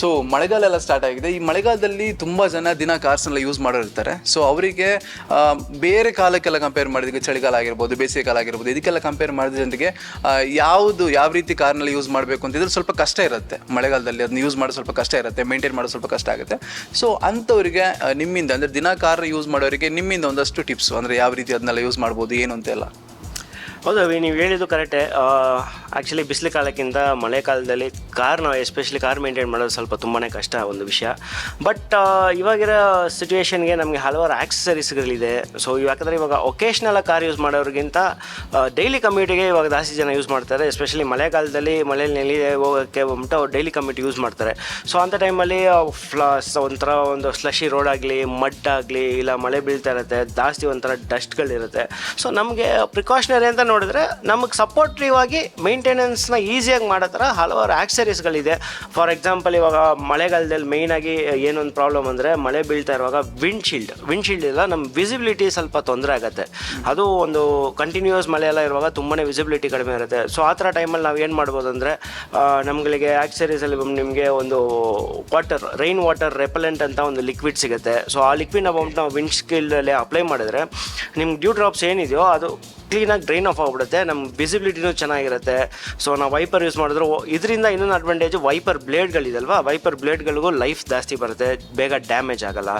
So ಮಳೆಗಾಲ ಎಲ್ಲ start ಆಗಿದೆ. ಈ ಮಳೆಗಾಲದಲ್ಲಿ ತುಂಬ ಜನ ದಿನ ಕಾರ್ಸ್ನೆಲ್ಲ ಯೂಸ್ ಮಾಡಿರ್ತಾರೆ. ಸೊ ಅವರಿಗೆ ಬೇರೆ ಕಾಲಕ್ಕೆಲ್ಲ ಕಂಪೇರ್ ಮಾಡಿದ್ರೆ ಚಳಿಗಾಲ ಆಗಿರ್ಬೋದು ಬೇಸಿಗೆ ಕಾಲ ಆಗಿರ್ಬೋದು, ಇದಕ್ಕೆಲ್ಲ ಕಂಪೇರ್ ಮಾಡಿದ ಜನರಿಗೆ ಯಾವುದು, ಯಾವ ರೀತಿ ಕಾರ್ನಲ್ಲಿ ಯೂಸ್ ಮಾಡಬೇಕು ಅಂತಿದ್ರೆ ಸ್ವಲ್ಪ ಕಷ್ಟ ಇರುತ್ತೆ. ಮಳೆಗಾಲದಲ್ಲಿ ಅದನ್ನ ಯೂಸ್ ಮಾಡೋದು ಸ್ವಲ್ಪ ಕಷ್ಟ ಇರುತ್ತೆ ಮೇಂಟೈನ್ ಮಾಡೋದು ಸ್ವಲ್ಪ ಕಷ್ಟ ಆಗುತ್ತೆ. ಸೊ ಅಂಥವ್ರಿಗೆ ನಿಮ್ಮಿಂದ, ಅಂದರೆ ದಿನ ಕಾರ್ ಯೂಸ್ ಮಾಡೋರಿಗೆ ನಿಮ್ಮಿಂದ ಒಂದಷ್ಟು ಟಿಪ್ಸ್ ಅಂದರೆ ಯಾವ ರೀತಿ ಅದನ್ನೆಲ್ಲ ಯೂಸ್ ಮಾಡ್ಬೋದು, ಏನು ಅಂತೆಲ್ಲ. ಹೌದು ನೀವು ಹೇಳಿದ್ದು ಕರೆಕ್ಟೇ ಆ್ಯಕ್ಚುಲಿ ಬಿಸಿಲು ಕಾಲಕ್ಕಿಂತ ಮಳೆಗಾಲದಲ್ಲಿ ಕಾರ್ ನಾವು ಎಸ್ಪೆಷಲಿ ಕಾರ್ ಮೇಂಟೈನ್ ಮಾಡೋದು ಸ್ವಲ್ಪ ತುಂಬಾ ಕಷ್ಟ ಒಂದು ವಿಷಯ. ಬಟ್ ಇವಾಗಿರೋ ಸಿಚುವೇಷನ್ಗೆ ನಮಗೆ ಹಲವಾರು ಆಕ್ಸಸರೀಸ್ಗಳಿದೆ ಸೊ ಯಾಕಂದರೆ ಇವಾಗ ಒಕೇಶ್ನಲ್ ಕಾರ್ ಯೂಸ್ ಮಾಡೋರಿಗಿಂತ ಡೈಲಿ ಕಮ್ಯೂಟಿಗೆ ಇವಾಗ ಜಾಸ್ತಿ ಜನ ಯೂಸ್ ಮಾಡ್ತಾರೆ. ಎಸ್ಪೆಷಲಿ ಮಳೆಗಾಲದಲ್ಲಿ ಮಳೆಯಲ್ಲಿ ನೆಲಿ ಹೋಗೋಕ್ಕೆ ಬಂದ್ಬಿಟ್ಟು ಡೈಲಿ ಕಮ್ಯೂಟ್ ಯೂಸ್ ಮಾಡ್ತಾರೆ. ಸೊ ಅಂಥ ಟೈಮಲ್ಲಿ ಫ್ಲಾಸ್ ಒಂಥರ ಒಂದು ಸ್ಲಶಿ ರೋಡ್ ಆಗಲಿ ಮಡ್ ಆಗಲಿ, ಇಲ್ಲ ಮಳೆ ಬೀಳ್ತಾ ಇರುತ್ತೆ, ಜಾಸ್ತಿ ಒಂಥರ ಡಸ್ಟ್ಗಳಿರುತ್ತೆ ಸೊ ನಮಗೆ ಪ್ರಿಕಾಷನರಿ ಅಂತ ನೋಡಿದ್ರೆ ನಮಗೆ ಸಪೋರ್ಟಿವ್ ಆಗಿ ಮೇಂಟೆನೆನ್ಸ್ನ ಈಸಿಯಾಗಿ ಮಾಡೋ ಥರ ಹಲವಾರು ಆಕ್ಸರೀಸ್ಗಳಿದೆ ಫಾರ್ ಎಕ್ಸಾಂಪಲ್ ಇವಾಗ ಮಳೆಗಾಲದಲ್ಲಿ ಮೇಯ್ನಾಗಿ ಏನೊಂದು ಪ್ರಾಬ್ಲಮ್ ಅಂದರೆ ಮಳೆ ಬೀಳ್ತಾ ಇರುವಾಗ ವಿಂಡ್ ಶೀಲ್ಡ್ ವಿಂಡ್ ಶೀಲ್ಡ್ ಇಲ್ಲ ನಮ್ಮ ವಿಸಿಬಿಲಿಟಿ ಸ್ವಲ್ಪ ತೊಂದರೆ ಆಗುತ್ತೆ. ಅದು ಒಂದು ಕಂಟಿನ್ಯೂಸ್ ಮಳೆ ಎಲ್ಲ ಇರುವಾಗ ತುಂಬಾ ವಿಸಿಬಿಲಿಟಿ ಕಡಿಮೆ ಇರುತ್ತೆ. ಸೊ ಆ ಥರ ಟೈಮಲ್ಲಿ ನಾವು ಏನು ಮಾಡ್ಬೋದು ಅಂದರೆ ನಮ್ಗಳಿಗೆ ಆಕ್ಸರೀಸಲ್ಲಿ ನಿಮಗೆ ಒಂದು ವಾಟರ್ ರೈನ್ ವಾಟರ್ ರೆಪಲೆಂಟ್ ಅಂತ ಒಂದು ಲಿಕ್ವಿಡ್ ಸಿಗುತ್ತೆ. ಸೊ ಆ ಲಿಕ್ವಿಡ್ ಬಂದ್ಬಿಟ್ಟು ನಾವು ವಿಂಡ್ ಸ್ಕಿಲ್ಡಲ್ಲಿ ಅಪ್ಲೈ ಮಾಡಿದ್ರೆ ನಿಮ್ಗೆ ಡ್ಯೂ ಡ್ರಾಪ್ಸ್ ಏನಿದೆಯೋ ಅದು ಕ್ಲೀನಾಗಿ ಡ್ರೈನ್ ಆಫ್ ಆಗಿಬಿಡುತ್ತೆ. ನಮ್ಮ ವಿಸಿಬಿಲಿಟಿನೂ ಚೆನ್ನಾಗಿರುತ್ತೆ. ಸೊ ನಾವು ವೈಪರ್ ಯೂಸ್ ಮಾಡಿದ್ರು ಇದರಿಂದ ಇನ್ನೊಂದು ಅಡ್ವಾಂಟೇಜು ವೈಪರ್ ಬ್ಲೇಡ್ಗಳಿದಲ್ವಾ ವೈಪರ್ ಬ್ಲೇಡ್ಗಳಿಗೂ ಲೈಫ್ ಜಾಸ್ತಿ ಬರುತ್ತೆ. ಬೇಗ ಡ್ಯಾಮೇಜ್ ಆಗಲ್ಲ.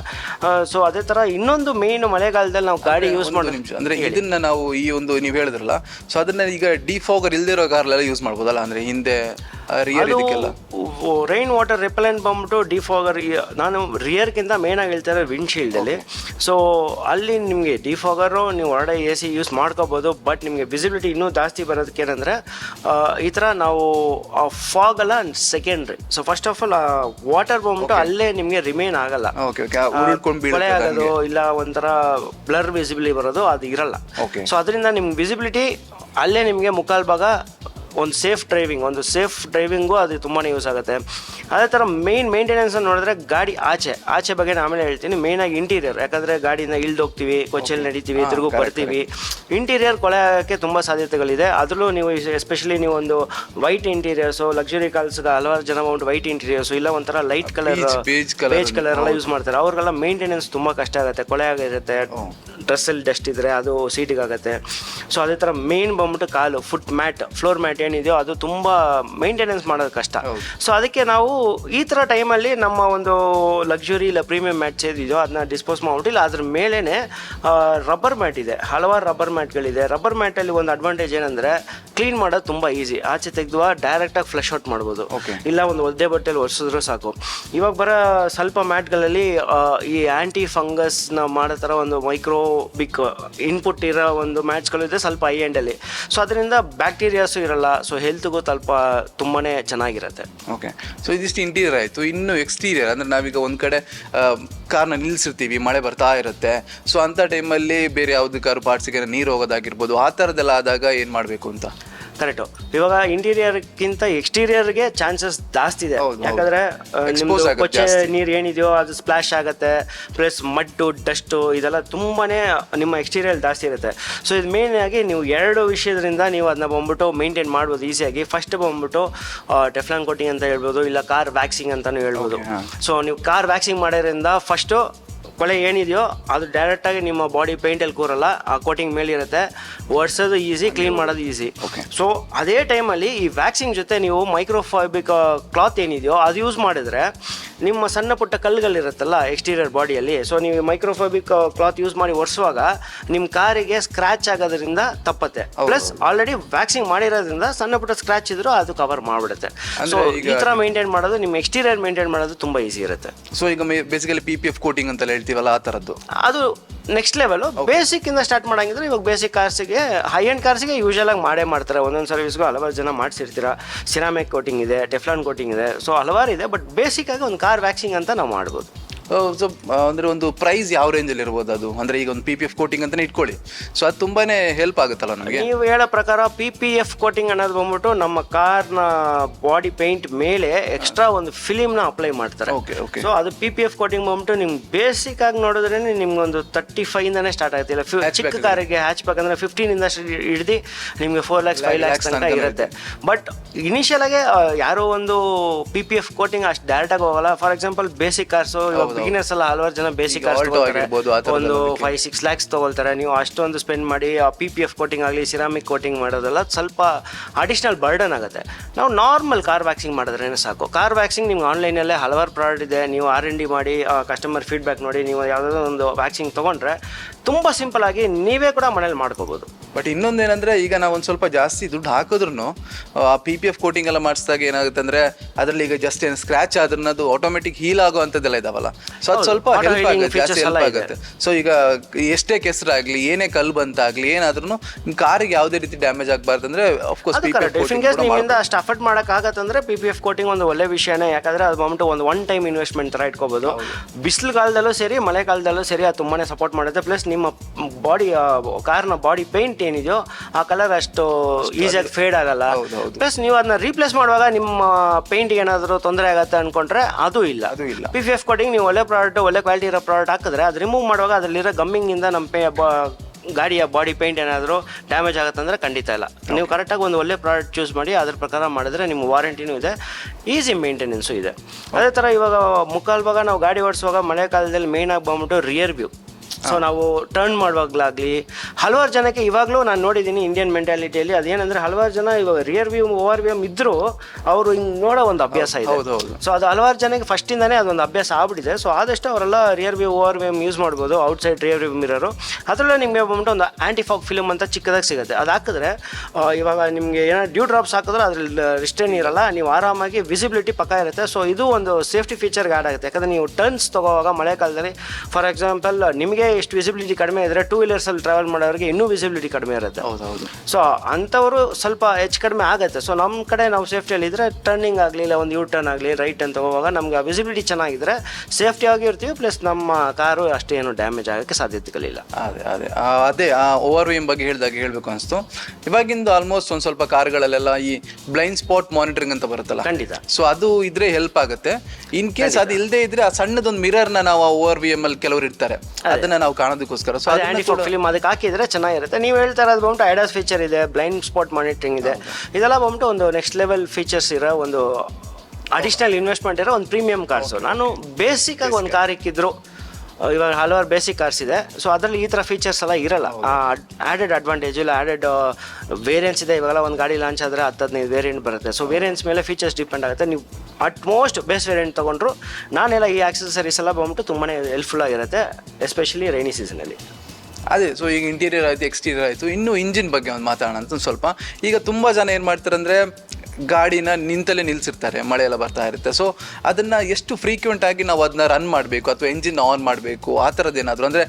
ಸೊ ಅದೇ ಥರ ಇನ್ನೊಂದು ಮೇಯ್ನು ಮಳೆಗಾಲದಲ್ಲಿ ನಾವು ಗಾಡಿ ಯೂಸ್ ಮಾಡೋದು ಮಾಡೋ ನಿಮಿಷ. ಅಂದರೆ ಇದನ್ನು ನಾವು ಈ ಒಂದು ನೀವು ಹೇಳಿದ್ರಲ್ಲ ಸೊ ಅದನ್ನು ಈಗ ಡಿಫಾಗರ್ ಇಲ್ದಿರೋ ಕಾರ್ಲೆಲ್ಲ ಯೂಸ್ ಮಾಡ್ಬೋದಲ್ಲ? ಅಂದರೆ ಹಿಂದೆ ರಿಯರ್ ಇದಕ್ಕೆಲ್ಲ? ರೈನ್ ವಾಟರ್ ರಿಪೆಲೆಂಟ್ ಬಂದ್ಬಿಟ್ಟು ಡಿಫಾಗರ್ ನಾನು ರಿಯರ್ಗಿಂತ ಹೇಳ್ತಾ ಹೇಳ್ತಾರೆ ವಿಂಡ್ಶೀಲ್ಡಲ್ಲಿ ಸೊ ಅಲ್ಲಿ. ನಿಮಗೆ ಡಿಫಾಗರು ನೀವು ಹೊರಡೇ ಎ ಸಿ ಯೂಸ್ ಮಾಡ್ಕೋಬೋದು ಬಟ್ ನಿಮಗೆ ವಿಸಿಬಿಲಿಟಿ ಇನ್ನೂ ಜಾಸ್ತಿ ಬರೋದಕ್ಕೆ ಏನಂದರೆ ಈ ಥರ ನಾವು ಫಾಗ್ ಅಲ್ಲ secondary so first of all water ಬಂದ್ಬಿಟ್ಟು ಅಲ್ಲೇ ನಿಮಗೆ ರಿಮೇನ್ ಆಗಲ್ಲ. ಓಕೆ ಓಕೆ ಉರುಳ್ಕೊಂಡು ಕೊಳೆ ಆಗೋದು ಇಲ್ಲ ಒಂಥರ ಬ್ಲರ್ ವಿಸಿಬಿಲಿ ಬರೋದು ಅದು ಇರಲ್ಲ. ಸೊ ಅದರಿಂದ ನಿಮ್ಗೆ ವಿಸಿಬಿಲಿಟಿ ಅಲ್ಲೇ ನಿಮಗೆ ಮುಕ್ಕಾಲು ಭಾಗ ಒಂದು ಸೇಫ್ ಡ್ರೈವಿಂಗ್ ಒಂದು ಸೇಫ್ ಡ್ರೈವಿಂಗು ಅದು ತುಂಬಾ ಯೂಸ್ ಆಗುತ್ತೆ. ಅದೇ ಥರ ಮೇನ್ ಮೇಂಟೆನೆನ್ಸ್ ನೋಡಿದ್ರೆ ಗಾಡಿ ಆಚೆ ಆಚೆ ಬಗ್ಗೆ ನಾನು ಆಮೇಲೆ ಹೇಳ್ತೀನಿ. ಮೇಯ್ನಾಗಿ ಇಂಟೀರಿಯರ್ ಯಾಕಂದರೆ ಗಾಡಿನ ಇಳ್ದೋಗ್ತೀವಿ ಕೊಚ್ಚೆಲ್ಲಿ ನಡಿತೀವಿ ತಿರುಗು ಬರ್ತೀವಿ. ಇಂಟೀರಿಯರ್ ಕೊಳೆ ಆಗೋಕ್ಕೆ ತುಂಬ ಸಾಧ್ಯತೆಗಳಿದೆ. ಅದರಲ್ಲೂ ನೀವು ಎಸ್ಪೆಷಲಿ ನೀವು ಒಂದು ವೈಟ್ ಇಂಟೀರಿಯರ್ಸು ಲಕ್ಸುರಿ ಕಾಲ್ಸ್ಗೆ ಹಲವಾರು ಜನ ಒಂದು ವೈಟ್ ಇಂಟೀರಿಯರ್ಸು ಇಲ್ಲ ಒಂಥರ ಲೈಟ್ ಕಲರ್ ಬೇಜ್ ಕಲರ್ ಎಲ್ಲ ಯೂಸ್ ಮಾಡ್ತಾರೆ. ಅವ್ರಿಗೆಲ್ಲ ಮೇಂಟೆನೆನ್ಸ್ ತುಂಬ ಕಷ್ಟ ಆಗುತ್ತೆ. ಕೊಳೆ ಆಗಿರುತ್ತೆ ಡ್ರೆಸ್ಸಲ್ಲಿ ಡಸ್ಟ್ ಇದ್ದರೆ ಅದು ಸೀಟಿಗೆ ಆಗುತ್ತೆ ಸೊ ಅದೇ ಥರ ಮೇನ್ ಬಂದ್ಬಿಟ್ಟು ಕಾಲು ಫುಟ್ ಮ್ಯಾಟ್ ಫ್ಲೋರ್ ಮ್ಯಾಟ್ ಏನಿದೆಯೋ ಅದು ತುಂಬ ಮೇಂಟೆನೆನ್ಸ್ ಮಾಡೋದು ಕಷ್ಟ. ಸೊ ಅದಕ್ಕೆ ನಾವು ಈ ಥರ ಟೈಮಲ್ಲಿ ನಮ್ಮ ಒಂದು ಲಕ್ಸುರಿ ಇಲ್ಲ ಪ್ರೀಮಿಯಂ ಮ್ಯಾಟ್ಸ್ ಏನಿದೆಯೋ ಅದನ್ನ ಡಿಸ್ಪೋಸ್ ಮಾಡ್ಬಿಟ್ಟು ಇಲ್ಲ ಅದ್ರ ಮೇಲೇ ರಬ್ಬರ್ ಮ್ಯಾಟ್ ಇದೆ. ಹಲವಾರು ರಬ್ಬರ್ ಮ್ಯಾಟ್ಗಳಿದೆ ರಬ್ಬರ್ ಮ್ಯಾಟಲ್ಲಿ ಒಂದು ಅಡ್ವಾಂಟೇಜ್ ಏನಂದರೆ ಕ್ಲೀನ್ ಮಾಡೋದು ತುಂಬ ಈಸಿ ಆಚೆ ತೆಗೆದು ಡೈರೆಕ್ಟಾಗಿ ಫ್ಲಶ್ ಔಟ್ ಮಾಡ್ಬೋದು. ಇಲ್ಲ ಒಂದು ಒದ್ದೆ ಬಟ್ಟೆಲಿ ಒರೆಸಿದ್ರು ಸಾಕು. ಇವಾಗ ಬರೋ ಸ್ವಲ್ಪ ಮ್ಯಾಟ್ಗಳಲ್ಲಿ ಈ ಆ್ಯಂಟಿ ಫಂಗಸ್ನ ಮಾಡೋ ಥರ ಒಂದು ಮೈಕ್ರೋಬಿಕ್ ಇನ್ಪುಟ್ ಇರೋ ಒಂದು ಮ್ಯಾಟ್ಸ್ಗಳು ಇದೆ ಸ್ವಲ್ಪ ಐ ಎಂಡಲ್ಲಿ ಸೊ ಅದರಿಂದ ಬ್ಯಾಕ್ಟೀರಿಯಾಸು ಇರಲ್ಲ ಸೊ ಹೆಲ್ತ್ಗೂ ಸ್ವಲ್ಪ ತುಂಬಾ ಚೆನ್ನಾಗಿರುತ್ತೆ. ಓಕೆ ಸೊ ಇದಿಷ್ಟು ಇಂಟೀರಿಯರ್ ಆಯಿತು. ಇನ್ನು ಎಕ್ಸ್ಟೀರಿಯರ್ ಅಂದರೆ ನಾವೀಗ ಒಂದು ಕಡೆ ಕಾರ್ನ ನಿಲ್ಲಿಸಿರ್ತೀವಿ ಮಳೆ ಬರ್ತಾ ಇರುತ್ತೆ. ಸೊ ಅಂಥ ಟೈಮಲ್ಲಿ ಬೇರೆ ಯಾವುದಕ್ಕಾರು ಪಾರ್ಟ್ಸಿಗೆ ನೀರು ಹೋಗೋದಾಗಿರ್ಬೋದು, ಆ ಥರದ್ದೆಲ್ಲ ಆದಾಗ ಏನು ಮಾಡಬೇಕು ಅಂತ? ಕರೆಕ್ಟು. ಇವಾಗ ಇಂಟೀರಿಯರ್ಗಿಂತ ಎಕ್ಸ್ಟೀರಿಯರ್ಗೆ ಚಾನ್ಸಸ್ ಜಾಸ್ತಿ ಇದೆ. ಹೌದು, ಹೌದು. ಯಾಕಂದ್ರೆ ಆ, Expose ನಿಮ್ದು ಆಗುತ್ತೆ ಕೊಚ್ಚೆ ಜಾಸ್ತಿ. ನೀರು ಏನಿದೆಯೋ ಅದು ಸ್ಪ್ಲಾಶ್ ಆಗುತ್ತೆ ಪ್ಲಸ್ ಮಡ್ಡು ಡಸ್ಟು ಇದೆಲ್ಲ ತುಂಬಾನೇ ನಿಮ್ಮ ಎಕ್ಸ್ಟೀರಿಯರ್ ಜಾಸ್ತಿ ಇರುತ್ತೆ. ಸೊ ಇದು ಮೇನ್ ಆಗಿ ನೀವು ಎರಡು ವಿಷಯದಿಂದ ನೀವು ಅದನ್ನ ಬಂದ್ಬಿಟ್ಟು ಮೇಂಟೈನ್ ಮಾಡ್ಬೋದು ಈಸಿಯಾಗಿ ಫಸ್ಟ್ ಬಂದ್ಬಿಟ್ಟು ಟೆಫ್ಲಾನ್ ಕೋಟಿಂಗ್ ಅಂತ ಹೇಳ್ಬೋದು ಇಲ್ಲ ಕಾರ್ ವ್ಯಾಕ್ಸಿಂಗ್ ಅಂತಾನು ಹೇಳ್ಬೋದು. ಸೊ ನೀವು ಕಾರ್ ವ್ಯಾಕ್ಸಿಂಗ್ ಮಾಡೋದ್ರಿಂದ ಫಸ್ಟು ಕೊಳೆ ಏನಿದೆಯೋ ಅದು ಡೈರೆಕ್ಟಾಗಿ ನಿಮ್ಮ ಬಾಡಿ ಪೇಂಟಲ್ಲಿ ಕೂರಲ್ಲ ಆ ಕೋಟಿಂಗ್ ಮೇಲಿರುತ್ತೆ. ಒರೆಸೋದು ಈಸಿ ಕ್ಲೀನ್ ಮಾಡೋದು ಈಸಿ ಓಕೆ ಸೊ ಅದೇ ಟೈಮಲ್ಲಿ ಈ ವ್ಯಾಕ್ಸಿನ್ ಜೊತೆ ನೀವು ಮೈಕ್ರೋಫೈಬಿಕ್ ಕ್ಲಾತ್ ಏನಿದೆಯೋ ಅದು ಯೂಸ್ ಮಾಡಿದ್ರೆ ನಿಮ್ಮ ಸಣ್ಣ ಪುಟ್ಟ ಕಲ್ಲುಗಳಿರುತ್ತಲ್ಲ ಎಕ್ಸ್ಟೀರಿಯರ್ ಬಾಡಿಯಲ್ಲಿ ಸೊ ನೀವು ಮೈಕ್ರೋಫೋಬಿಕ್ ಕ್ಲಾತ್ ಯೂಸ್ ಮಾಡಿ ಒರೆಸುವಾಗ ನಿಮ್ಮ ಕಾರಿಗೆ ಸ್ಕ್ರಾಚ್ ಆಗೋದ್ರಿಂದ ತಪ್ಪತ್ತೆ. ಪ್ಲಸ್ ಆಲ್ರೆಡಿ ವ್ಯಾಕ್ಸಿಂಗ್ ಮಾಡಿರೋದ್ರಿಂದ ಸಣ್ಣ ಪುಟ್ಟ ಸ್ಕ್ರಾಚ್ ಇದ್ರೂ ಅದು ಕವರ್ ಮಾಡಿಬಿಡುತ್ತೆ. ಸೊ ಈ ಥರ ಮೇಂಟೈನ್ ಮಾಡೋದು ನಿಮ್ಮ ಎಕ್ಸ್ಟೀರಿಯರ್ ಮೇಂಟೈನ್ ಮಾಡೋದು ತುಂಬ ಈಸಿ ಇರುತ್ತೆ. ಸೊ ಈಗ basically P P F coating ಅಂತ ಹೇಳ್ತೀವಲ್ಲ ಆ ಥರದ್ದು ಅದು ನೆಕ್ಸ್ಟ್ ಲೆವೆಲ್ ಬೇಸಿಕ್ ಇಂದ ಸ್ಟಾರ್ಟ್ ಮಾಡಂಗಿದ್ರೆ ಇವಾಗ ಬೇಸಿಕ್ ಕಾರ್ಸಿಗೆ ಹೈ ಎಂಡ್ ಕಾರ್ಸಿಗೆ ಯೂಶಲ್ ಆಗಿ ಮಾಡೇ ಮಾಡ್ತಾರೆ. ಒಂದೊಂದು ಸರ್ವಿಸ್ಗೂ ಹಲವಾರು ಜನ ಮಾಡಿಸಿರ್ತೀರ. ಸಿರಾಮಿಕ್ ಕೋಟಿಂಗ್ ಇದೆ ಟೆಫ್ಲಾನ್ ಕೋಟಿಂಗ್ ಇದೆ. ಸೊ ಹಲವಾರು ಇದೆ ಬಟ್ ಬೇಸಿಕ್ ಆಗಿ ಒಂದು ಕಾರ್ ವ್ಯಾಕ್ಸಿಂಗ್ ಅಂತ ನಾವು ಮಾಡ್ಬೋದು. ಸೊ ಅಂದರೆ ಒಂದು ಪ್ರೈಸ್ ಯಾವ ರೇಂಜಲ್ಲಿ ಇರ್ಬೋದು ಅದು? ಅಂದರೆ ಈಗ ಒಂದು ಪಿ ಪಿ ಎಫ್ ಕೋಟಿಂಗ್ ಅಂತಲೇ ಇಟ್ಕೊಳ್ಳಿ. ಸೊ ಅದು ತುಂಬಾ ಹೆಲ್ಪ್ ಆಗುತ್ತಲ್ಲ ನನಗೆ ನೀವು ಹೇಳೋ ಪ್ರಕಾರ ಪಿ ಪಿ ಎಫ್ ಕೋಟಿಂಗ್ ಅನ್ನೋದು ಬಂದ್ಬಿಟ್ಟು ನಮ್ಮ ಕಾರ್ನ ಬಾಡಿ ಪೇಂಟ್ ಮೇಲೆ ಎಕ್ಸ್ಟ್ರಾ ಒಂದು ಫಿಲಿಮ್ನ ಅಪ್ಲೈ ಮಾಡ್ತಾರೆ. ಓಕೆ ಓಕೆ ಸೊ ಅದು ಪಿ ಪಿ ಎಫ್ ಕೋಟಿಂಗ್ ಬಂದ್ಬಿಟ್ಟು ನಿಮ್ಗೆ ಬೇಸಿಕ್ ಆಗಿ ನೋಡಿದ್ರೆ ನಿಮ್ಗೊಂದು ತರ್ಟಿ ಫೈವ್ ಇಂದಾನೆ ಸ್ಟಾರ್ಟ್ ಆಗುತ್ತೆ ಇಲ್ಲ ಚಿಕ್ಕ ಕಾರಿಗೆ ಹ್ಯಾಚ್ ಬ್ಯಾಕ್ ಅಂದ್ರೆ ಫಿಫ್ಟೀನ್ ಇಂದ ಹಿಡಿದು ನಿಮಗೆ ಫೋರ್ ಲ್ಯಾಕ್ಸ್ ಫೈವ್ ಲ್ಯಾಕ್ಸ್ ತನಕ ಇರುತ್ತೆ. ಬಟ್ ಇನಿಷಿಯಲ್ ಆಗಿ ಯಾರೋ ಒಂದು ಪಿ ಪಿ ಎಫ್ ಕೋಟಿಂಗ್ ಅಷ್ಟು ಡೈರೆಕ್ಟ್ ಆಗಿ ಹೋಗಲ್ಲ. ಫಾರ್ ಎಕ್ಸಾಂಪಲ್ ಬೇಸಿಕ್ ಕಾರ್ಸು ಇವಾಗ ಬಿಗಿನರ್ಸ್ ಎಲ್ಲ ಹಲವಾರು ಜನ ಬೇಸಿಕ್ ಒಂದು ಫೈವ್ ಸಿಕ್ಸ್ ಲ್ಯಾಕ್ಸ್ ತಗೊಳ್ತಾರೆ. ನೀವು ಅಷ್ಟೊಂದು ಸ್ಪೆಂಡ್ ಮಾಡಿ ಆ ಪಿ ಪಿ ಎಫ್ ಕೋಟಿಂಗ್ ಆಗಲಿ ಸಿರಾಮಿಕ್ ಕೋಟಿಂಗ್ ಮಾಡೋದೆಲ್ಲ ಸ್ವಲ್ಪ ಅಡಿಷ್ನಲ್ ಬರ್ಡನ್ ಆಗುತ್ತೆ. ನಾವು ನಾರ್ಮಲ್ ಕಾರ್ ವ್ಯಾಕ್ಸಿಂಗ್ ಮಾಡಿದ್ರೇನೆ ಸಾಕು. ಕಾರ್ ವ್ಯಾಕ್ಸಿಂಗ್ ನಿಮ್ಗೆ ಆನ್ಲೈನಲ್ಲೇ ಹಲವಾರು ಪ್ರಾಡಕ್ಟ್ ಇದೆ. ನೀವು ಆರ್ ಎನ್ ಡಿ ಮಾಡಿ ಕಸ್ಟಮರ್ ಫೀಡ್ಬ್ಯಾಕ್ ನೋಡಿ ನೀವು ಯಾವುದಾದ್ರು ಒಂದು ವ್ಯಾಕ್ಸಿಂಗ್ ತೊಗೊಂಡ್ರೆ ತುಂಬ ಸಿಂಪಲ್ ಆಗಿ ನೀವೇ ಕೂಡ ಮನೇಲಿ ಮಾಡ್ಕೋಬೋದು. ಬಟ್ ಇನ್ನೊಂದೇನಂದ್ರೆ ಈಗ ನಾವು ಒಂದು ಸ್ವಲ್ಪ ಜಾಸ್ತಿ ದುಡ್ಡು ಹಾಕಿದ್ರು ಆ ಪಿ ಪಿ ಎಫ್ ಕೋಟಿಂಗ್ ಎಲ್ಲ ಮಾಡಿಸಿದಾಗ ಏನಾಗುತ್ತೆ ಅಂದ್ರೆ ಅದರಲ್ಲಿ ಈಗ ಜಸ್ಟ್ ಏನು ಸ್ಕ್ರಾಚ್ ಆದ್ರೂ ಅದು ಆಟೋಮೆಟಿಕ್ ಹೀಲ್ ಆಗೋ ಅಂಥದ್ದೆಲ್ಲ ಇದಾವಲ್ಲ. ಸೊ ಅದು ಸ್ವಲ್ಪ ಹೆಲ್ಪ್ ಆಗುತ್ತೆ ಜಾಸ್ತಿ ಹೆಲ್ಪ್ ಆಗುತ್ತೆ. ಸೊ ಈಗ ಎಷ್ಟೇ ಕೆಸರಾಗ್ಲಿ ಏನೇ ಕಲ್ಲು ಬಂತಾಗ್ಲಿ ಏನಾದ್ರೂ ಕಾರಿಗೆ ಯಾವುದೇ ರೀತಿ ಡ್ಯಾಮೇಜ್ ಆಗಬಾರ್ದು ಅಂದ್ರೆ ಅಫ್ಕೋರ್ಸ್ ಪಿ ಪಿ ನಿಮ್ಮಿಂದ ಅಷ್ಟು ಅಫರ್ಟ್ ಮಾಡೋಕ್ಕಾಗತ್ತಂದ್ರೆ ಪಿ ಪಿ ಎಫ್ ಕೋಟಿಂಗ್ ಒಂದು ಒಳ್ಳೆ ವಿಷಯನೇ. ಯಾಕಂದ್ರೆ ಅದು ಮೊಮೆಂಟ್ ಒಂದು ಒನ್ ಟೈಮ್ ಇನ್ವೆಸ್ಟ್ಮೆಂಟ್ ಥರ ಇಟ್ಕೋಬೋದು. ಬಿಸಿಲುಗಾಲದಲ್ಲೂ ಸರಿ ಮಳೆಗಾಲದಲ್ಲೂ ಸರಿ ಅದು ತುಂಬಾನೇ ಸಪೋರ್ಟ್ ಮಾಡುತ್ತೆ. ಪ್ಲಸ್ ನಿಮ್ಮ ಬಾಡಿ ಕಾರ್ನ ಬಾಡಿ ಪೇಂಟ್ ಏನಿದೆಯೋ ಆ ಕಲರ್ ಅಷ್ಟು ಈಸಿಯಾಗಿ ಫೇಡ್ ಆಗಲ್ಲ. ಪ್ಲಸ್ ನೀವು ಅದನ್ನ ರೀಪ್ಲೇಸ್ ಮಾಡುವಾಗ ನಿಮ್ಮ ಪೇಂಟ್ ಏನಾದರೂ ತೊಂದರೆ ಆಗುತ್ತೆ ಅನ್ಕೊಂಡ್ರೆ ಅದು ಇಲ್ಲ. ಅದು ಇಲ್ಲ. ಪಿ ಪಿ ಎಫ್ ಕೋಟಿಂಗ್ ನೀವು ಒಳ್ಳೆ ಪ್ರಾಡಕ್ಟ್ ಒಳ್ಳೆ ಕ್ವಾಲಿಟಿ ಇರೋ ಪ್ರಾಡಕ್ಟ್ ಹಾಕಿದ್ರೆ ಅದು ರಿಮೂವ್ ಮಾಡುವಾಗ ಅದರಲ್ಲಿರೋ ಗಮ್ಮಿಂಗಿಂದ ನಮ್ಮ ಪೇ ಗಾಡಿಯ ಬಾಡಿ ಪೇಂಟ್ ಏನಾದರೂ ಡ್ಯಾಮೇಜ್ ಆಗುತ್ತೆ ಅಂದರೆ ಖಂಡಿತ ಇಲ್ಲ. ನೀವು ಕರೆಕ್ಟಾಗಿ ಒಂದು ಒಳ್ಳೆ ಪ್ರಾಡಕ್ಟ್ ಚೂಸ್ ಮಾಡಿ ಅದ್ರ ಪ್ರಕಾರ ಮಾಡಿದ್ರೆ ನಿಮ್ಮ ವಾರಂಟಿನೂ ಇದೆ ಈಸಿ ಮೇಂಟೆನೆನ್ಸು ಇದೆ. ಅದೇ ಥರ ಇವಾಗ ಮುಕ್ಕಾಲು ಭಾಗ ನಾವು ಗಾಡಿ ಓಡಿಸುವಾಗ ಮಳೆಗಾಲದಲ್ಲಿ ಮೇಯ್ನಾಗಿ ಬಂದ್ಬಿಟ್ಟು ರಿಯರ್ ವ್ಯೂ ಸೊ ನಾವು ಟರ್ನ್ ಮಾಡುವಾಗಲಾಗಲಿ ಹಲವಾರು ಜನಕ್ಕೆ ಇವಾಗಲೂ ನಾನು ನೋಡಿದ್ದೀನಿ ಇಂಡಿಯನ್ ಮೆಂಟಾಲಿಟಿಯಲ್ಲಿ ಅದೇನಂದ್ರೆ ಹಲವಾರು ಜನ ಇವಾಗ ರಿಯರ್ ವ್ಯೂ ಓವರ್ ವ್ಯೂ ಇದ್ದರೂ ಅವರು ಹಿಂಗೆ ನೋಡೋ ಒಂದು ಅಭ್ಯಾಸ ಇದೆ. ಸೊ ಅದು ಹಲವಾರು ಜನಕ್ಕೆ ಫಸ್ಟಿಂದನೇ ಅದೊಂದು ಅಭ್ಯಾಸ ಆಗ್ಬಿಟ್ಟಿದೆ. ಸೊ ಆದಷ್ಟು ಅವರೆಲ್ಲ rear view over view use ಮಾಡ್ಬೋದು ಔಟ್ಸೈಡ್ ರಿಯರ್ ವ್ಯೂ ಮಿರರು ಅದರಲ್ಲೂ ನಿಮಗೆ ಬಂದ್ಬಿಟ್ಟು ಒಂದು ಆ್ಯಂಟಿ ಫಾಗ್ ಫಿಲ್ಮ್ ಅಂತ ಚಿಕ್ಕದಾಗಿ ಸಿಗುತ್ತೆ. ಅದು ಹಾಕಿದ್ರೆ ಇವಾಗ ನಿಮಗೆ ಏನೋ ಡ್ಯೂ ಡ್ರಾಪ್ಸ್ ಹಾಕಿದ್ರೆ ಅದ್ರಲ್ಲಿ ರಿಸ್ಟೇನ್ ಇರಲ್ಲ ನೀವು ಆರಾಮಾಗಿ ವಿಸಿಬಿಲಿಟಿ ಪಕ್ಕ ಇರುತ್ತೆ. ಸೊ ಇದು ಒಂದು ಸೇಫ್ಟಿ ಫೀಚರ್ಗೆ ಆ್ಯಡ್ ಆಗುತ್ತೆ. ಯಾಕಂದರೆ ನೀವು ಟರ್ನ್ಸ್ ತೊಗೋವಾಗ ಮಳೆಗಾಲದಲ್ಲಿ ಫಾರ್ ಎಕ್ಸಾಂಪಲ್ ನಿಮಗೆ ಎಷ್ಟು ವಿಸಿಬಿಲಿಟಿ ಕಡಿಮೆ ಇದ್ದರೆ ಟೂ ವೀಲರ್ಸಲ್ಲಿ ಟ್ರಾವೆಲ್ ಮಾಡೋರಿಗೆ ಇನ್ನೂ ವಿಸಿಬಿಲಿಟಿ ಕಡಿಮೆ ಇರುತ್ತೆ. ಹೌದು ಹೌದು ಸೊ ಅಂಥವರು ಸ್ವಲ್ಪ ಹೆಚ್ಚು ಕಡಿಮೆ ಆಗುತ್ತೆ. ಸೊ ನಮ್ಮ ಕಡೆ ನಾವು ಸೇಫ್ಟಿಯಲ್ಲಿ ಇದ್ದರೆ ಟರ್ನಿಂಗ್ ಆಗಲಿ ಇಲ್ಲ ಒಂದು ಯೂ ಟರ್ನ್ ಆಗಲಿ ರೈಟ್ ಅಂತ ಹೋಗುವಾಗ ನಮ್ಗೆ ವಿಸಿಬಿಲಿಟಿ ಚೆನ್ನಾಗಿದ್ರೆ ಸೇಫ್ಟಿಯಾಗಿ ಇರ್ತೀವಿ ಪ್ಲಸ್ ನಮ್ಮ ಕಾರು ಅಷ್ಟೇನು ಡ್ಯಾಮೇಜ್ ಆಗೋಕ್ಕೆ ಸಾಧ್ಯತೆಗಳಿಲ್ಲ. ಅದೇ ಅದೇ. ಆ, ಅದೇ ಆ ಓವರ್ ವ್ಯೂಮ್ ಬಗ್ಗೆ ಹೇಳಿದಾಗ ಹೇಳಬೇಕು ಅನಿಸ್ತು. ಇವಾಗಿಂದು ಆಲ್ಮೋಸ್ಟ್ ಒಂದು ಸ್ವಲ್ಪ ಕಾರ್ಗಳಲ್ಲೆಲ್ಲ ಈ ಬ್ಲೈಂಡ್ ಸ್ಪಾಟ್ ಮಾನಿಟರಿಂಗ್ ಅಂತ ಬರುತ್ತಲ್ಲ? ಖಂಡಿತ. ಸೊ ಅದು ಇದ್ರೆ ಹೆಲ್ಪ್ ಆಗುತ್ತೆ. ಇನ್ ಕೇಸ್ ಅದು ಇಲ್ಲದೆ ಇದ್ರೆ ಆ ಸಣ್ಣದೊಂದು ಮಿರರ್ನ ನಾವು ಓವರ್ ವಿ ಎಂ ಅಲ್ಲಿ ಕೆಲವರು ಇರ್ತಾರೆ ಅದನ್ನ ನಾವು ಕಾಣೋದಕ್ಕೋಸ್ಕರ. ಸೊ ಫಿಲ್ಮ್ ಅದಕ್ಕೆ ಹಾಕಿದ್ರೆ ಚೆನ್ನಾಗಿರುತ್ತೆ. ನೀವು ಹೇಳ್ತಾ ಇರೋದು ಬಂದ್ಬಿಟ್ಟು ಐಡಾಸ್ ಫೀಚರ್ ಇದೆ ಬ್ಲೈಂಡ್ ಸ್ಪಾಟ್ ಮಾನಿಟರಿಂಗ್ ಇದೆ. ಇದೆಲ್ಲ ಬಂದ್ಬಿಟ್ಟು ಒಂದು ನೆಕ್ಸ್ಟ್ ಲೆವೆಲ್ ಫೀಚರ್ಸ್ ಇರೋ ಒಂದು ಅಡಿಷ್ನಲ್ ಇನ್ವೆಸ್ಟ್ಮೆಂಟ್ ಇರೋ ಒಂದು ಪ್ರೀಮಿಯಂ ಕಾರ್ಸು ನಾನು ಬೇಸಿಕ್ ಆಗಿ ಒಂದು ಕಾರ್ ಇಕ್ಕಿದ್ರು ಇವಾಗ ಹಲವಾರು ಬೇಸಿಕ್ ಕಾರ್ಸ್ ಇದೆ. ಸೊ ಅದರಲ್ಲಿ ಈ ಥರ ಫೀಚರ್ಸ್ ಎಲ್ಲ ಇರಲ್ಲ. ಆ್ಯಡೆಡ್ ಅಡ್ವಾಂಟೇಜ್ ಇಲ್ಲ ಆ್ಯಡೆಡ್ ವೇರಿಯನ್ಸ್ ಇದೆ. ಇವಾಗೆಲ್ಲ ಒಂದು ಗಾಡಿ ಲಾಂಚ್ ಆದರೆ ಹತ್ತು ಹದಿನೈದು ವೇರಿಯಂಟ್ ಬರುತ್ತೆ. ಸೊ ವೇರಿಯನ್ಸ್ ಮೇಲೆ ಫೀಚರ್ಸ್ ಡಿಪೆಂಡ್ ಆಗುತ್ತೆ. ನೀವು ಅಟ್ ಮೋಸ್ಟ್ ಬೇಸ್ ವೇರಿಯಂಟ್ ತೊಗೊಂಡ್ರು ನಾನೆಲ್ಲ ಈ ಆಕ್ಸೆಸರೀಸ್ ಎಲ್ಲ ಬಂದ್ಬಿಟ್ಟು ತುಂಬಾ ಹೆಲ್ಪ್ಫುಲ್ ಆಗಿರುತ್ತೆ ಎಸ್ಪೆಷಲಿ ರೈನಿ ಸೀಸನಲ್ಲಿ ಅದೇ ಸೊ ಈಗ ಇಂಟೀರಿಯರ್ ಆಯಿತು ಎಕ್ಸ್ಟೀರಿಯರ್ ಆಯಿತು. ಇನ್ನು ಇಂಜಿನ್ ಬಗ್ಗೆ ಒಂದು ಮಾತಾಡೋಣ ಅಂತ ಸ್ವಲ್ಪ. ಈಗ ತುಂಬ ಜನ ಏನು ಮಾಡ್ತಾರೆ ಅಂದರೆ ಗಾಡಿನ ನಿಂತಲೇ ನಿಲ್ಲಿಸಿರ್ತಾರೆ ಮಳೆ ಎಲ್ಲ ಬರ್ತಾ ಇರುತ್ತೆ. ಸೊ ಅದನ್ನು ಎಷ್ಟು ಫ್ರೀಕ್ವೆಂಟ್ ಆಗಿ ನಾವು ಅದನ್ನ ರನ್ ಮಾಡಬೇಕು, ಅಥವಾ ಎಂಜಿನ್ ಆನ್ ಮಾಡಬೇಕು, ಆ ಥರದ್ದು ಏನಾದರೂ? ಅಂದರೆ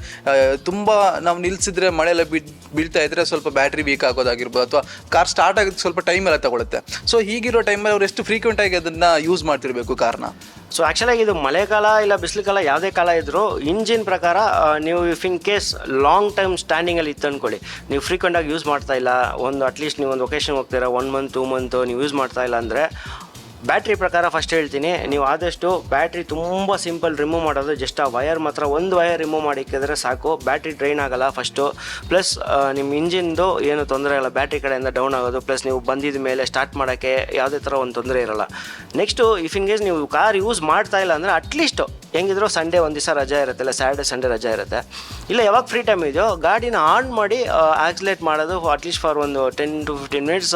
ತುಂಬ ನಾವು ನಿಲ್ಸಿದ್ರೆ ಮಳೆ ಎಲ್ಲ ಬಿಡ್, ಬೀಳ್ತಾ ಇದ್ರೆ ಸ್ವಲ್ಪ ಬ್ಯಾಟ್ರಿ ವೀಕ್ ಆಗೋದಾಗಿರ್ಬೋದು, ಅಥವಾ ಕಾರ್ ಸ್ಟಾರ್ಟ್ ಆಗೋದಕ್ಕೆ ಸ್ವಲ್ಪ ಟೈಮ್ ಎಲ್ಲ ತಗೊಳುತ್ತೆ. ಸೊ ಹೀಗಿರೋ ಟೈಮಲ್ಲಿ ಅವ್ರು ಎಷ್ಟು ಫ್ರೀಕ್ವೆಂಟ್ ಆಗಿ ಅದನ್ನು ಯೂಸ್ ಮಾಡ್ತಿರಬೇಕು ಕಾರ್ನ ಸೊ ಆ್ಯಕ್ಚುಲಾಗಿ ಇದು ಮಳೆಗಾಲ ಇಲ್ಲ ಬಿಸಿಲು ಕಾಲ ಯಾವುದೇ ಕಾಲ ಇದ್ದರೂ ಇಂಜಿನ್ ಪ್ರಕಾರ ನೀವು if in case long time ಸ್ಟ್ಯಾಂಡಿಂಗಲ್ಲಿ ಇತ್ತು ಅಂದ್ಕೊಳ್ಳಿ ನೀವು ಫ್ರೀಕ್ವೆಂಟಾಗಿ ಯೂಸ್ ಮಾಡ್ತಾ ಇಲ್ಲ. ಒಂದು ಅಟ್ಲೀಸ್ಟ್ ನೀವು ಒಂದು ಒಕೇಶನ್ ಹೋಗ್ತೀರಾ ಒನ್ ಮಂತ್ ಟೂ ಮಂತು ನೀವು ಯೂಸ್ ಮಾಡ್ತಾ ಇಲ್ಲ ಅಂದರೆ ಬ್ಯಾಟ್ರಿ ಪ್ರಕಾರ ಫಸ್ಟ್ ಹೇಳ್ತೀನಿ, ನೀವು ಆದಷ್ಟು ಬ್ಯಾಟ್ರಿ ತುಂಬ ಸಿಂಪಲ್ ರಿಮೂವ್ ಮಾಡೋದು ಜಸ್ಟ್ ಆ ವಯರ್ ಮಾತ್ರ ಒಂದು ವಯರ್ ರಿಮೂವ್ ಮಾಡಿಕ್ಕಿದ್ರೆ ಸಾಕು. ಬ್ಯಾಟ್ರಿ ಡ್ರೈನ್ ಆಗಲ್ಲ ಫಸ್ಟು ಪ್ಲಸ್ ನಿಮ್ಮ ಇಂಜಿನ್ದು ಏನು ತೊಂದರೆ ಇಲ್ಲ, ಬ್ಯಾಟ್ರಿ ಕಡೆಯಿಂದ ಡೌನ್ ಆಗೋದು. ಪ್ಲಸ್ ನೀವು ಬಂದಿದ ಮೇಲೆ ಸ್ಟಾರ್ಟ್ ಮಾಡೋಕ್ಕೆ ಯಾವುದೇ ಥರ ಒಂದು ತೊಂದರೆ ಇರಲ್ಲ. ನೆಕ್ಸ್ಟು ಇಫ್ ಇನ್ ಕೇಸ್ ನೀವು ಕಾರ್ ಯೂಸ್ ಮಾಡ್ತಾ ಇಲ್ಲ ಅಂದರೆ ಅಟ್ಲೀಸ್ಟು ಹೆಂಗಿದ್ರು ಸಂಡೇ ಒಂದು ದಿವಸ ರಜೆ ಇರುತ್ತೆ, ಇಲ್ಲ ಸ್ಯಾಟರ್ಡೆ ಸಂಡೇ ರಜೆ ಇರುತ್ತೆ. ಇಲ್ಲ, ಯಾವಾಗ ಫ್ರೀ ಟೈಮ್ ಇದೆಯೋ, ಗಾಡಿನ ಆನ್ ಮಾಡಿ ಆಕ್ಸಿಲೇಟ್ ಮಾಡೋದು ಅಟ್ಲೀಸ್ಟ್ ಫಾರ್ ಒಂದು ಟೆನ್ ಟು ಫಿಫ್ಟೀನ್ ಮಿನಿಟ್ಸ್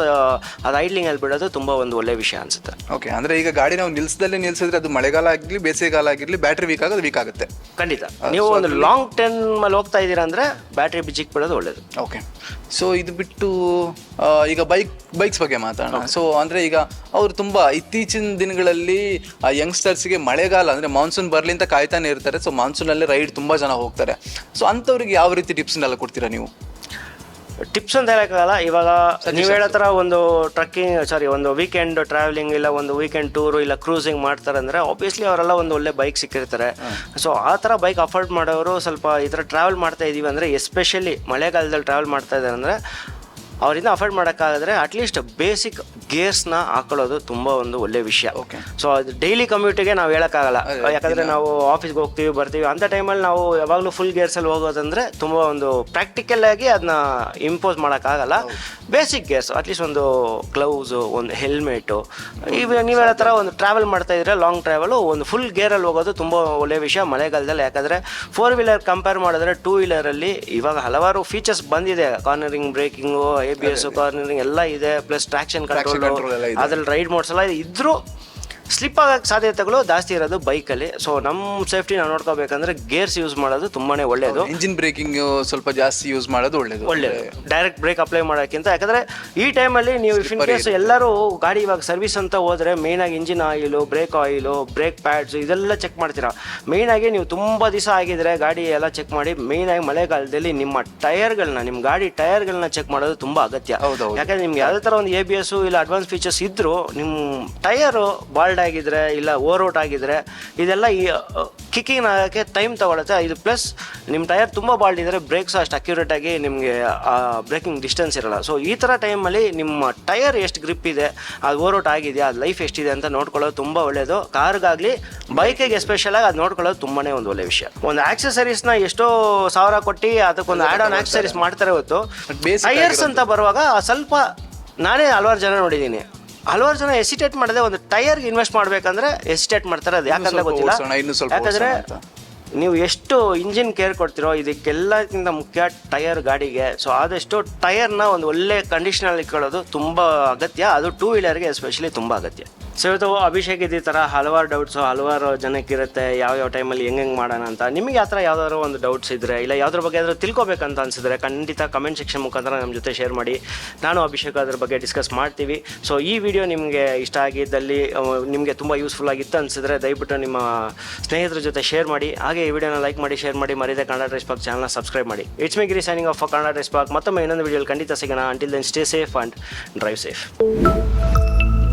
ಅದು ಐಡ್ಲಿಂಗಲ್ಲಿ ಬಿಡೋದು ತುಂಬ ಒಂದು ಒಳ್ಳೆ ವಿಷಯ ಅನಿಸುತ್ತೆ. ಓಕೆ ಅಂದ್ರೆ ಈಗ ಗಾಡಿ ನಾವು ನಿಲ್ಸದಲ್ಲೇ ನಿಲ್ಸಿದ್ರೆ ಅದು ಮಳೆಗಾಲ ಆಗಲಿ ಬೇಸಿಗೆಗಾಲ ಆಗಿರ್ಲಿ ಬ್ಯಾಟ್ರಿ ವೀಕ್ ಆಗೋದು ವೀಕ್ ಆಗುತ್ತೆ. ಖಂಡಿತ. ನೀವು ಒಂದು ಲಾಂಗ್ ಟರ್ಮಲ್ಲಿ ಹೋಗ್ತಾ ಇದ್ದೀರಾ ಅಂದ್ರೆ ಬ್ಯಾಟ್ರಿ ಬಿಜಿಕ್ ಬಿಡೋದು ಒಳ್ಳೇದು. ಓಕೆ ಸೊ ಇದು ಬಿಟ್ಟು ಆ, ಈಗ ಬೈಕ್ ಬೈಕ್ಸ್ ಬಗ್ಗೆ ಮಾತಾಡೋಣ. ಸೊ ಅಂದ್ರೆ ಈಗ ಅವ್ರು ತುಂಬಾ ಇತ್ತೀಚಿನ ದಿನಗಳಲ್ಲಿ ಯಂಗ್ಸ್ಟರ್ಸ್ಗೆ ಮಳೆಗಾಲ ಅಂದ್ರೆ ಮಾನ್ಸೂನ್ ಬರ್ಲಿ ಅಂತ ಕಾಯ್ತಾನೆ ಇರ್ತಾರೆ. ಸೊ ಮಾನ್ಸೂನಲ್ಲಿ ರೈಡ್ ತುಂಬಾ ಜನ ಹೋಗ್ತಾರೆ. ಸೊ ಅಂಥವ್ರಿಗೆ ಯಾವ ರೀತಿ ಟಿಪ್ಸ್ನೆಲ್ಲ ಕೊಡ್ತೀರಾ ನೀವು? ಟಿಪ್ಸ್ ಅಂತ ಹೇಳಕ್ಕಾಗಲ್ಲ. ಇವಾಗ ನೀವು ಹೇಳೋ ಥರ ಒಂದು ಟ್ರಕ್ಕಿಂಗ್ ಸಾರಿ ಒಂದು ವೀಕೆಂಡ್ ಟ್ರಾವೆಲಿಂಗ್ ಇಲ್ಲ ಒಂದು ವೀಕೆಂಡ್ ಟೂರು ಇಲ್ಲ ಕ್ರೂಸಿಂಗ್ ಮಾಡ್ತಾರೆ ಅಂದರೆ ಆಬ್ವಿಯಸ್ಲಿ ಅವರೆಲ್ಲ ಒಂದು ಒಳ್ಳೆ ಬೈಕ್ ಸಿಕ್ಕಿರ್ತಾರೆ ಸೊ ಆ ಥರ ಬೈಕ್ ಅಫೋರ್ಡ್ ಮಾಡೋರು ಸ್ವಲ್ಪ ಈ ಥರ ಟ್ರಾವೆಲ್ ಮಾಡ್ತಾ ಇದ್ದೀವಿ ಅಂದರೆ ಎಸ್ಪೆಷಲಿ ಮಳೆಗಾಲದಲ್ಲಿ ಟ್ರಾವೆಲ್ ಮಾಡ್ತಾ ಇದ್ದಾರೆ ಅಂದರೆ ಅವರಿಂದ ಅಫೋರ್ಡ್ ಮಾಡೋಕ್ಕಾಗಿದ್ರೆ ಅಟ್ಲೀಸ್ಟ್ ಬೇಸಿಕ್ ಗೇರ್ಸ್ನ ಹಾಕೊಳ್ಳೋದು ತುಂಬ ಒಂದು ಒಳ್ಳೆ ವಿಷಯ. ಓಕೆ ಸೊ ಅದು ಡೈಲಿ ಕಮ್ಯೂಟಿಗೆ ನಾವು ಹೇಳೋಕ್ಕಾಗಲ್ಲ. ಯಾಕಂದರೆ ನಾವು ಆಫೀಸ್ಗೆ ಹೋಗ್ತೀವಿ ಬರ್ತೀವಿ ಅಂಥ ಟೈಮಲ್ಲಿ ನಾವು ಯಾವಾಗಲೂ ಫುಲ್ ಗೇರ್ಸಲ್ಲಿ ಹೋಗೋದಂದ್ರೆ ತುಂಬ ಒಂದು ಪ್ರಾಕ್ಟಿಕಲ್ ಆಗಿ ಅದನ್ನ ಇಂಪೋಸ್ ಮಾಡೋಕ್ಕಾಗಲ್ಲ. ಬೇಸಿಕ್ ಗೇರ್ಸ್ ಅಟ್ಲೀಸ್ಟ್ ಒಂದು ಗ್ಲೌಸು ಒಂದು ಹೆಲ್ಮೆಟು ಈಗ ನೀವು ಹೇಳೋ ಥರ ಒಂದು ಟ್ರಾವೆಲ್ ಮಾಡ್ತಾ ಇದ್ರೆ ಲಾಂಗ್ ಟ್ರಾವೆಲು ಒಂದು ಫುಲ್ ಗೇರಲ್ಲಿ ಹೋಗೋದು ತುಂಬ ಒಳ್ಳೆಯ ವಿಷಯ ಮಳೆಗಾಲದಲ್ಲಿ. ಯಾಕಂದರೆ ಫೋರ್ ವೀಲರ್ ಕಂಪೇರ್ ಮಾಡಿದ್ರೆ ಟೂ ವೀಲರಲ್ಲಿ ಇವಾಗ ಹಲವಾರು ಫೀಚರ್ಸ್ ಬಂದಿದೆ. Cornering braking A B S ಎಲ್ಲ ಇದೆ ಪ್ಲಸ್ ಟ್ರಾಕ್ಷನ್ ಕಂಟ್ರೋಲ್. ಅದ್ರಲ್ಲಿ ರೈಡ್ ಮೋಡ್ಸ್ ಎಲ್ಲ ಇದ್ರೂ ಸ್ಲಿಪ್ ಆಗಕ್ಕೆ ಸಾಧ್ಯತೆಗಳು ಜಾಸ್ತಿ ಇರೋದು ಬೈಕಲ್ಲಿ. ಸೊ ನಮ್ಮ ಸೇಫ್ಟಿ ನಾವು ನೋಡ್ಕೋಬೇಕಂದ್ರೆ ಗೇರ್ಸ್ ಯೂಸ್ ಮಾಡೋದು ತುಂಬಾನೇ ಒಳ್ಳೆಯದು ಇಂಜಿನ್ ಬ್ರೇಕಿಂಗ್ ಸ್ವಲ್ಪ ಜಾಸ್ತಿ ಯೂಸ್ ಮಾಡೋದು ಒಳ್ಳೆಯದು ಒಳ್ಳೆಯದು ಡೈರೆಕ್ಟ್ ಬ್ರೇಕ್ ಅಪ್ಲೈ ಮಾಡೋಕ್ಕಿಂತ ಯಾಕಂದ್ರೆ ಈ ಟೈಮಲ್ಲಿ ನೀವು ಇಫ್ ಇನ್ ಕೇಸ್ ಎಲ್ಲರೂ ಗಾಡಿ ಇವಾಗ ಸರ್ವಿಸ್ ಅಂತ ಹೋದ್ರೆ ಮೇಯ್ನಾಗಿ ಆಗಿ engine oil brake oil brake pads ಇದೆಲ್ಲ ಚೆಕ್ ಮಾಡ್ತೀರಾ. ಮೇಯ್ನಾಗಿ ಆಗಿ ನೀವು ತುಂಬಾ ದಿವಸ ಆಗಿದ್ರೆ ಗಾಡಿ ಎಲ್ಲ ಚೆಕ್ ಮಾಡಿ ಮೇಯ್ನಾಗಿ ಆಗಿ ಮಳೆಗಾಲದಲ್ಲಿ ನಿಮ್ಮ ಟೈರ್ಗಳನ್ನ ನಿಮ್ಮ ಗಾಡಿ ಟೈರ್ಗಳನ್ನ ಚೆಕ್ ಮಾಡೋದು ತುಂಬಾ ಅಗತ್ಯ. ಯಾಕಂದ್ರೆ ನಿಮ್ಗೆ ಯಾವುದೇ ಥರ ಒಂದು ಎ ಬಿ ಎಸ್ ಇಲ್ಲ ಅಡ್ವಾನ್ಸ್ ಫೀಚರ್ಸ್ ಇದ್ದರೂ ನಿಮ್ಮ ಟೈರು ಬಾಲ್ಡ್ ಆಗಿದ್ರೆ ಇಲ್ಲ ಓವರ್ ಔಟ್ ಆಗಿದ್ರೆ ಇದೆಲ್ಲ ಈ ಕಿಕ್ಕಿಂಗ್ ಆಗೋಕ್ಕೆ ಟೈಮ್ ತಗೊಳತ್ತೆ. ಇದು ಪ್ಲಸ್ ನಿಮ್ಮ ಟೈರ್ ತುಂಬ ಬಾಲ್ಡ್ ಇದ್ದರೆ ಬ್ರೇಕ್ಸ್ ಅಷ್ಟು ಅಕ್ಯುರೇಟ್ ಆಗಿ ನಿಮಗೆ ಬ್ರೇಕಿಂಗ್ ಡಿಸ್ಟೆನ್ಸ್ ಇರಲ್ಲ. ಸೊ ಈ ಥರ ಟೈಮಲ್ಲಿ ನಿಮ್ಮ ಟೈರ್ ಎಷ್ಟು ಗ್ರಿಪ್ ಇದೆ ಅದು ಓವರ್ ಔಟ್ ಆಗಿದೆಯಾ ಅದು ಲೈಫ್ ಎಷ್ಟಿದೆ ಅಂತ ನೋಡ್ಕೊಳ್ಳೋದು ತುಂಬ ಒಳ್ಳೆಯದು ಕಾರ್ಗಾಗಲಿ ಬೈಕಿಗೆ ಎಸ್ಪೆಷಲಾಗಿ ಅದು ನೋಡ್ಕೊಳ್ಳೋದು ತುಂಬಾ ಒಂದು ಒಳ್ಳೆ ವಿಷಯ. ಒಂದು ಆಕ್ಸೆಸರೀಸ್ನ ಎಷ್ಟೋ ಸಾವಿರ ಕೊಟ್ಟು ಅದಕ್ಕೊಂದು ಆ್ಯಡ್ ಆನ್ ಆಕ್ಸೆಸರೀಸ್ ಮಾಡ್ತಾರೆ ಹೊತ್ತು. ಟೈಯರ್ಸ್ ಟೈರ್ಸ್ ಅಂತ ಬರುವಾಗ ಸ್ವಲ್ಪ ನಾನೇ ಹಲವಾರು ಜನ ನೋಡಿದ್ದೀನಿ. ಹಲವಾರು ಜನ ಎಸಿಟೇಟ್ ಮಾಡದೆ ಒಂದು ಟೈರ್ಗೆ ಇನ್ವೆಸ್ಟ್ ಮಾಡ್ಬೇಕಂದ್ರೆ ಎಸಿಟೇಟ್ ಮಾಡ್ತಾರೆ ಅದು ಯಾಕಂದ್ರೆ ಗೊತ್ತಿಲ್ಲ. ಓಡ್ಸೋಣ, ಇನ್ನು ಸ್ವಲ್ಪ ಯಾಕಂದ್ರೆ ಓಡ್ಸೋಣ ನೀವು ಎಷ್ಟು ಇಂಜಿನ್ ಕೇರ್ ಕೊಡ್ತಿರೋ ಇದಕ್ಕೆಲ್ಲಕ್ಕಿಂತ ಮುಖ್ಯ ಟೈರ್ ಗಾಡಿಗೆ. ಸೊ ಆದಷ್ಟು ಟೈರ್ನ ಒಂದು ಒಳ್ಳೆ ಕಂಡೀಷನಲ್ಲಿ ಇಟ್ಕೊಳ್ಳೋದು ತುಂಬ ಅಗತ್ಯ. ಅದು ಟೂ ವೀಲರ್ಗೆ ಎಸ್ಪೆಷಲಿ ತುಂಬ ಅಗತ್ಯ. ಸೊ ಅಭಿಷೇಕ್ ಇದ್ದ ಥರ ಹಲವಾರು ಡೌಟ್ಸು ಹಲವಾರು ಜನಕ್ಕಿರುತ್ತೆ. ಯಾವ ಯಾವ ಟೈಮಲ್ಲಿ ಹೆಂಗೆ ಹೆಂಗೆ ಮಾಡೋಣ ಅಂತ. ನಿಮಗೆ ಆ ಥರ ಯಾವ್ದಾದ್ರು ಒಂದು ಡೌಟ್ಸ್ ಇದ್ದರೆ ಇಲ್ಲ ಯಾವ್ದ್ರ ಬಗ್ಗೆ ಆದರೂ ತಿಳ್ಕೊಬೇಕಂತ ಅನ್ಸಿದ್ರೆ ಖಂಡಿತ ಕಮೆಂಟ್ ಸೆಕ್ಷನ್ ಮುಖಾಂತರ ನಮ್ಮ ಜೊತೆ ಶೇರ್ ಮಾಡಿ. ನಾನು ಅಭಿಷೇಕ್ ಅದ್ರ ಬಗ್ಗೆ ಡಿಸ್ಕಸ್ ಮಾಡ್ತೀವಿ. ಸೊ ಈ ವಿಡಿಯೋ ನಿಮಗೆ ಇಷ್ಟ ಆಗಿದ್ದಲ್ಲಿ ನಿಮಗೆ ತುಂಬ ಯೂಸ್ಫುಲ್ ಆಗಿತ್ತು ಅನಿಸಿದ್ರೆ ದಯವಿಟ್ಟು ನಿಮ್ಮ ಸ್ನೇಹಿತರ ಜೊತೆ ಶೇರ್ ಮಾಡಿ. ಹಾಗೆ ಈ ವಿಡಿಯೋನ ಲೈಕ್ ಮಾಡಿ ಶೇರ್ ಮಾಡಿ. ಮರಿದೆ ಕನ್ನಡ ಡ್ರೆಸ್ ಪಾಕ್ ಚಾನಲ್ನ ಸಬ್ಸ್ಕ್ರೈಬ್ ಮಾಡಿ. It's me Giri signing off Kannada DriveSpark ಮತ್ತೊಮ್ಮೆ ಇನ್ನೊಂದು ವಿಡಿಯೋಲಿ ಖಂಡಿತ ಸಿಗೋಣ. Until then stay safe and drive safe